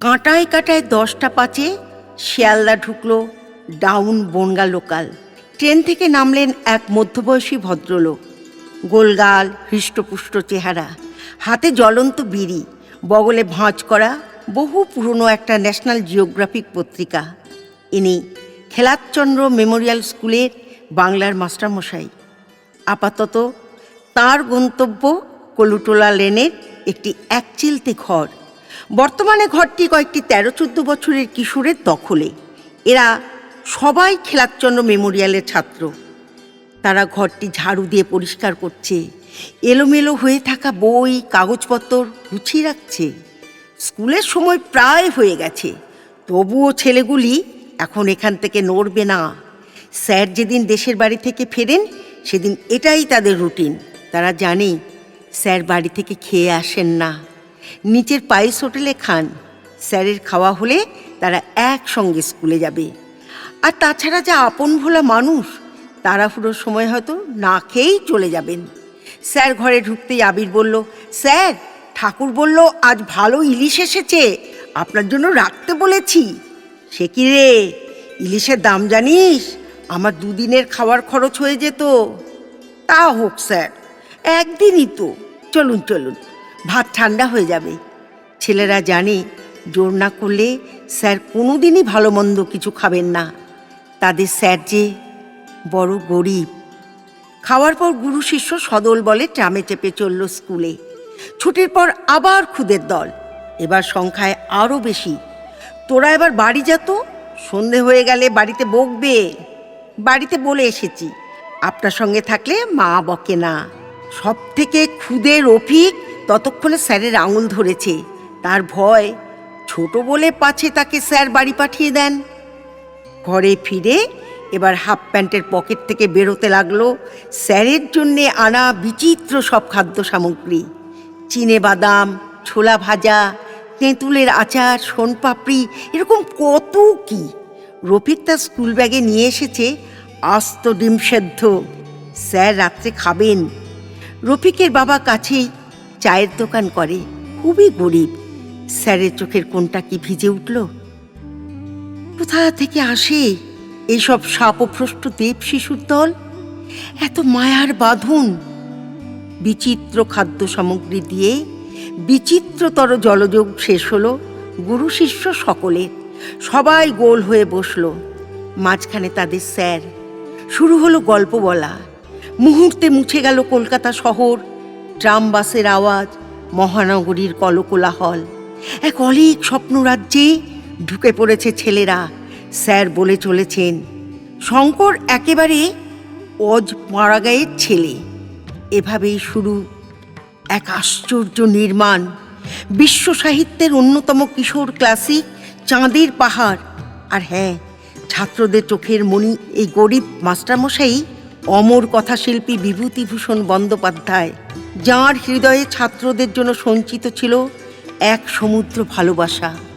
কাঁটায় কাঁটায় দশটা পাঁচে শিয়ালদা ঢুকলো ডাউন বনগা লোকাল। ট্রেন থেকে নামলেন এক মধ্যবয়সী ভদ্রলোক। গোলগাল, হৃষ্টপুষ্ট চেহারা, হাতে জ্বলন্ত বিড়ি, বগলে ভাঁজ করা বহু পুরনো একটা ন্যাশনাল জিওগ্রাফিক পত্রিকা। ইনি খেলাচ্চন্দ্র মেমোরিয়াল স্কুলের বাংলার মাস্টারমশাই। আপাতত তার গন্তব্য কলুটোলা লেনের একটি একচিলতে ঘর। বর্তমানে ঘরটি কয়েকটি তেরো চোদ্দ বছরের কিশোরের দখলে। এরা সবাই খেলাচ্চন্দ্র মেমোরিয়ালের ছাত্র। তারা ঘরটি ঝাড়ু দিয়ে পরিষ্কার করছে। এলোমেলো হয়ে থাকা বই, কাগজপত্র গুছিয়ে রাখছে। স্কুলের সময় প্রায় হয়ে গেছে। তবুও ছেলেগুলি এখন এখান থেকে নড়বে না। স্যার যেদিন দেশের বাড়ি থেকে ফেরেন, সেদিন এটাই তাদের রুটিন। তারা জানে, স্যার বাড়ি থেকে খেয়ে আসেন না। নিচের পায়েস হোটেলে খান। স্যারের খাওয়া হলে তারা একসঙ্গে স্কুলে যাবে। আর তাছাড়া যা আপন ভোলা মানুষ, তাড়াহুড়োর সময় হয়তো না খেয়েই চলে যাবেন। স্যার ঘরে ঢুকতেই আবির বলল, স্যার, ঠাকুর বলল, আজ ভালো ইলিশ এসেছে, আপনার জন্য রাখতে বলেছি। সে কি রে? ইলিশের দাম জানিস? আমার দুদিনের খাওয়ার খরচ হয়ে যেত। তা হোক, স্যার, একদিনই তো। চলুন চলুন। ভাত ঠান্ডা হয়ে যাবে। ছেলেরা জানে, জোর না করলে স্যার কোনোদিনই ভালো মন্দ কিছু খাবেন না। তাদের স্যার যে বড় গরিব। খাওয়ার পর গুরু শিষ্য সদল বলে ট্রামে চেপে চলল স্কুলে। ছুটির পর আবার খুদের দল। এবার সংখ্যায় আরও বেশি। তোরা এবার বাড়ি যা তো, সন্ধে হয়ে গেলে বাড়িতে বকবে। বাড়িতে বলে এসেছি, আপনার সঙ্গে থাকলে মা বকে না। সব থেকে খুদে রফিক ততক্ষণে স্যারের আঙুল ধরেছে। তার ভয়, ছোট বলে পাছে তাকে স্যার বাড়ি পাঠিয়ে দেন। ঘরে ফিরে এবার হাফ প্যান্টের পকেট থেকে বেরোতে লাগল স্যারের জন্যে আনা বিচিত্র সব খাদ্য সামগ্রী। চিনে বাদাম, ছোলা ভাজা, তেঁতুলের আচার, সোনপাপড়ি, এরকম কত কি? রফিক তার স্কুল ব্যাগে নিয়ে এসেছে, আস্ত ডিম সেদ্ধ। স্যার রাত্রে খাবেন। রফিকের বাবা কাছেই চায়ের দোকান করে। খুবই গরিব। স্যারের চোখের কোনটা কি ভিজে উঠল? কোথা থেকে আসে এইসব সাপভ্রষ্ট দেব শিশুর দল? এত মায়ার বাঁধন। বিচিত্র খাদ্য সামগ্রী দিয়ে বিচিত্রতর জলযোগ শেষ হলো গুরু শিষ্য সকলের। সবাই গোল হয়ে বসল। মাঝখানে তাদের স্যার। শুরু হলো গল্প বলা। মুহূর্তে মুছে গেল কলকাতা শহর। ট্রাম বাসের আওয়াজ, মহানগরীর কলকোলাহল। এক অলিক স্বপ্ন স্বপ্নরাজ্যে ঢুকে পড়েছে ছেলেরা, স্যার বলে চলেছেন, শঙ্কর একেবারে অজ মারাগায়ের ছেলে। এভাবেই শুরু এক আশ্চর্য নির্মাণ। বিশ্ব সাহিত্যের অন্যতম কিশোর ক্লাসিক চাঁদের পাহাড়। আর হ্যাঁ ছাত্রদের চোখের মণি এই গরিব মাস্টারমশাই অমর কথাশিল্পী বিভূতিভূষণ বন্দ্যোপাধ্যায়। যাঁর হৃদয়ে ছাত্রদের জন্য সঞ্চিত ছিল এক সমুদ্র ভালোবাসা।